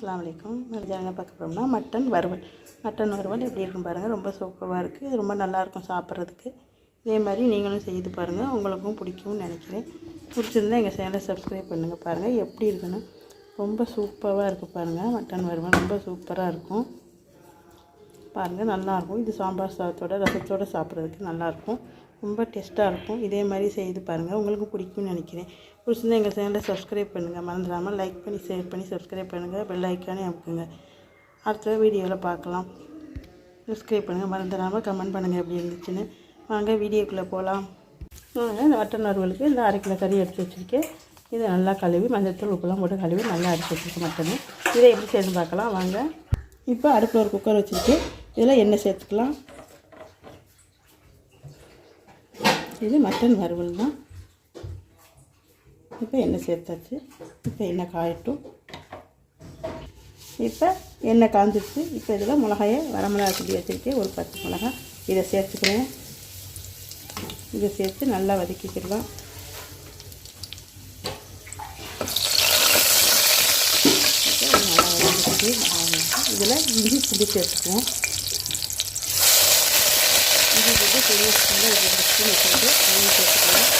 அஸ்லாம் வலைக்கும் என்ன பார்க்க போகிறோம்னா மட்டன் வறுவல். மட்டன் வறுவல் எப்படி இருக்கும் பாருங்கள் ரொம்ப சூப்பராக இருக்குது இது ரொம்ப நல்லாயிருக்கும் சாப்பிட்றதுக்கு. இதே மாதிரி நீங்களும் செய்து பாருங்கள் உங்களுக்கும் பிடிக்கும்னு நினைக்கிறேன். பிடிச்சிருந்தா எங்கள் சேனலை சப்ஸ்கிரைப் பண்ணுங்கள் பாருங்கள் எப்படி இருக்குன்னு ரொம்ப சூப்பராக இருக்குது பாருங்கள் மட்டன் வறுவல் ரொம்ப சூப்பராக இருக்கும். பாருங்கள் நல்லாயிருக்கும் இது சாம்பார் சாதத்தோட ரசத்தோடு சாப்பிட்றதுக்கு நல்லாயிருக்கும் ரொம்ப டேஸ்ட்டாக இருக்கும். இதே மாதிரி செய்து பாருங்கள் உங்களுக்கும் பிடிக்கும்னு நினைக்கிறேன். பிடிச்சிருந்தா எங்கள் சேனலை சப்ஸ்கிரைப் பண்ணுங்கள் மறந்துடாமல் லைக் பண்ணி ஷேர் பண்ணி சப்ஸ்கிரைப் பண்ணுங்கள் பெல் ஐக்கானே அமுக்குங்க. அடுத்த வீடியோவில் பார்க்கலாம். சப்ஸ்கிரைப் பண்ணுங்கள் மறந்துடாமல் கமெண்ட் பண்ணுங்கள் எப்படி இருந்துச்சுன்னு. வாங்க வீடியோக்குள்ளே போகலாம் வாங்க நறுவலுக்கு மட்டன் வறுவலுக்கு இந்த அரை கிலோ கறி எடுத்து வச்சுருக்கேன். இதை நல்லா கழுவி மஞ்சத்தூள் உப்புலாம் போட்டு கழுவி நல்லா அடிச்சு வச்சுருக்கேன் மட்டனு இதை எப்படி சேர்ந்து பார்க்கலாம். வாங்க. இப்போ அடுப்பில் ஒரு குக்கர் வச்சுருக்கேன். இதில் எண்ணெய் சேர்த்துக்கலாம். இது மட்டன் வறுவல் தான். இப்போ எண்ணெய் சேர்த்தாச்சு? இப்போ எண்ணெய் காயட்டும்? இப்போ எண்ணெய் காஞ்சிருச்சு இப்போ இதில் மிளகாயை வரமிளகா சுடி வச்சுருக்கேன். ஒரு பத்து மிளகாய். இதை சேர்த்துக்கிறேன். இதை சேர்த்து நல்லா வதக்கிக்கிடலாம் நல்லா வதக்கிட்டு இதில் இஞ்சி சுடி சேர்த்துக்குவோம் இஞ்சி புளி பெரிய ஸ்பூனில் ஒரு ரெண்டு ஸ்பூன் வச்சுருந்து அதையும் சேர்த்துக்கலாம்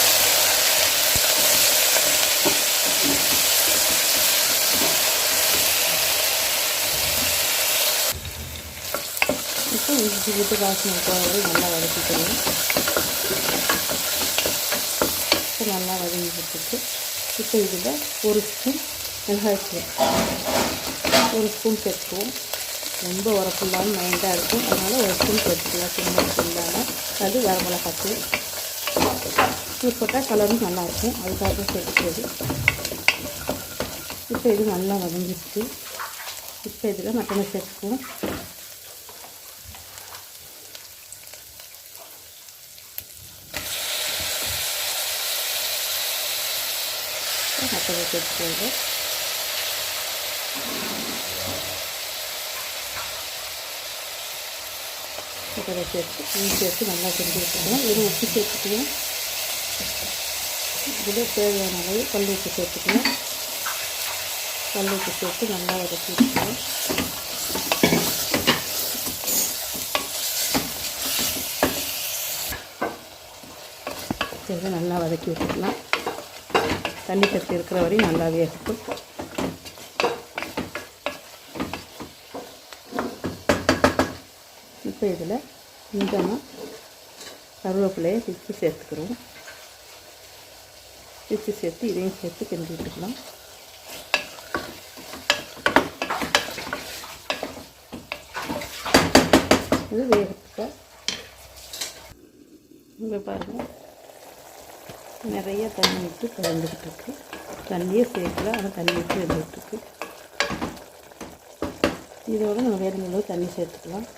இப்போ இஞ்சி விட்டு வாசனை போகிறது நல்லா வதக்கிக்கணும் இப்போ நல்லா வதங்கி இப்போ இதில் ஒரு ஸ்பூன் மிளகாய் ஒரு ஸ்பூன் சேர்த்துக்குவோம் ரொம்ப உரப்புள்ளாமல் மைண்டாக இருக்கும். அதனால் ஒரு ஸ்பூன் போட்டுக்கலாம். சின்ன ஸ்பூன்லாம் அது வரமிளகாத்தூள் தூள் போட்டால் கலரும் நல்லாயிருக்கும் அதுக்காக சேர்த்துக்கிறது. இப்போ இது நல்லா வதங்கிடுச்சு. இப்போ இதில் மட்டனை சேர்த்துக்குவோம். மட்டனை சேர்த்துக்கிறது மட்டனை சேர்த்து மீன் சேர்த்து நல்லா செஞ்சு வச்சுக்கணும். வெறும் உப்பு சேர்த்துக்குவோம் இதில் தேவையான அளவு கல் உப்பு சேர்த்துக்கணும். கல் உப்பு சேர்த்து நல்லா வதக்கி வச்சுக்கணும். இதை நல்லா வதக்கி வச்சுக்கலாம். தண்ணி சத்து இருக்கிற வரையும் நல்லாவே இருக்கும். இப்போ இதில் கொஞ்சமாக கருவேப்பிலையை பிச்சு சேர்த்துக்கிறோம். பிச்சு சேர்த்து இதையும் சேர்த்து கிண்டி விட்டுக்கலாம். இது வேகத்துக்கு. இங்கே பாருங்கள் நிறைய தண்ணி விட்டு கலந்துக்கிட்டு இருக்கு. தண்ணியே சேர்க்கல ஆனால் தண்ணி விட்டு வந்துட்டுருக்கு இதோட நம்ம வேறு தண்ணி சேர்த்துக்கலாம்.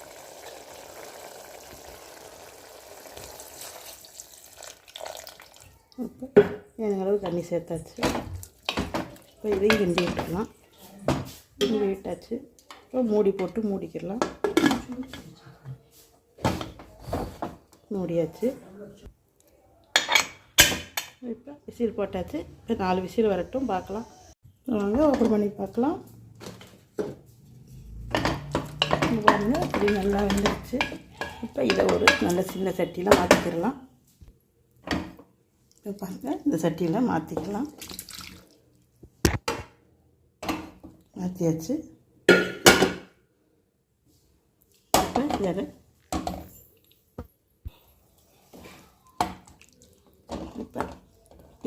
இப்போ வேணுங்க தண்ணி சேர்த்தாச்சு. இப்போ இதையும் கிண்டி விட்டுக்கலாம் கிண்டி விட்டாச்சு. இப்போ மூடி போட்டு மூடிக்கிடலாம். மூடியாச்சு. இப்போ விசில் போட்டாச்சு. இப்போ நாலு விசில் வரட்டும். பார்க்கலாம். வாங்க ஓப்பன் பண்ணி பார்க்கலாம். பாருங்கள் இப்படி நல்லா வந்துடுச்சு இப்போ இதை ஒரு நல்ல சின்ன சட்டியில் மாற்றிக்கிடலாம் இப்போ பாருங்கள் இந்த சட்டியில் மாற்றிக்கலாம் மாற்றியாச்சு இப்போ இதை இப்போ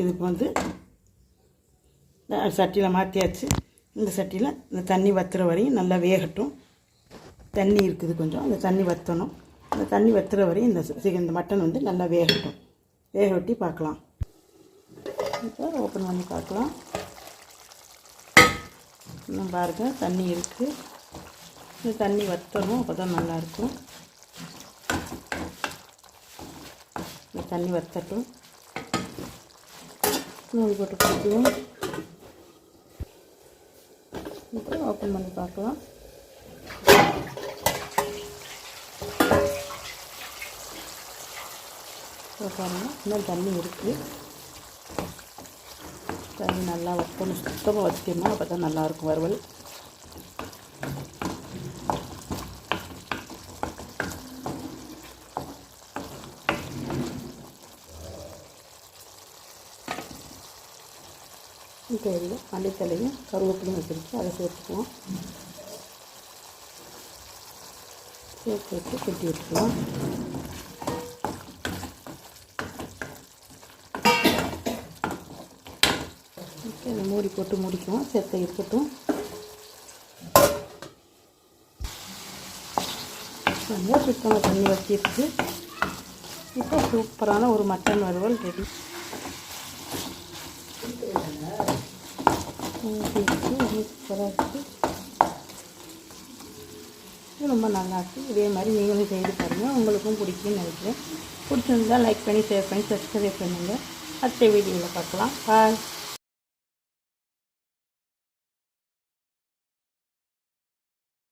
இதுக்கு வந்து சட்டியில் மாற்றியாச்சு இந்த சட்டியில் இந்த தண்ணி வத்துற வரையும் நல்லா வேகட்டும். தண்ணி இருக்குது கொஞ்சம் அந்த தண்ணி வற்றணும் அந்த தண்ணி வத்துற வரையும் இந்த இந்த மட்டன் வந்து நல்லா வேகட்டும். வேக வெட்டி பார்க்கலாம். இப்போ ஓப்பன் பண்ணி பார்க்கலாம். இன்னும் பாருங்கள் தண்ணி இருக்குது இந்த தண்ணி வற்றணும் அப்போ தான் நல்லாயிருக்கும். இந்த தண்ணி வற்றட்டும் மூடி போட்டு பிடிக்குவோம் இப்போ ஓப்பன் பண்ணி பார்க்கலாம். பாருங்கள் இன்னும் தண்ணி இருக்குது தண்ணி நல்லா வைக்கணும். சுத்தமாக வச்சிட்டோம்னா அப்போ தான் நல்லாயிருக்கும் வறுவல். இப்போ இதில் மல்லித்தலையும் கருவேப்பிலையும் வச்சுருக்கு அதை சேர்த்துக்குவோம். சேர்த்து வச்சு கொட்டி விட்டுருவோம். இதை மூடி போட்டு முடிக்கும். சேர்த்து இருக்கட்டும். நல்லா சுத்தமாக தண்ணி வச்சிருக்கு. இப்போ சூப்பரான ஒரு மட்டன் வறுவல் ரெடி. சூப்பராக இருக்குது இது ரொம்ப நல்லா இருக்குது இதே மாதிரி நீங்களும் செய்து பாருங்கள் உங்களுக்கும் பிடிக்கும்னு நினைக்கிறேன். பிடிச்சிருந்தா லைக் பண்ணி ஷேர் பண்ணி சப்ஸ்கிரைப் பண்ணுங்கள் அடுத்த வீடியோவில் பார்க்கலாம். பாய்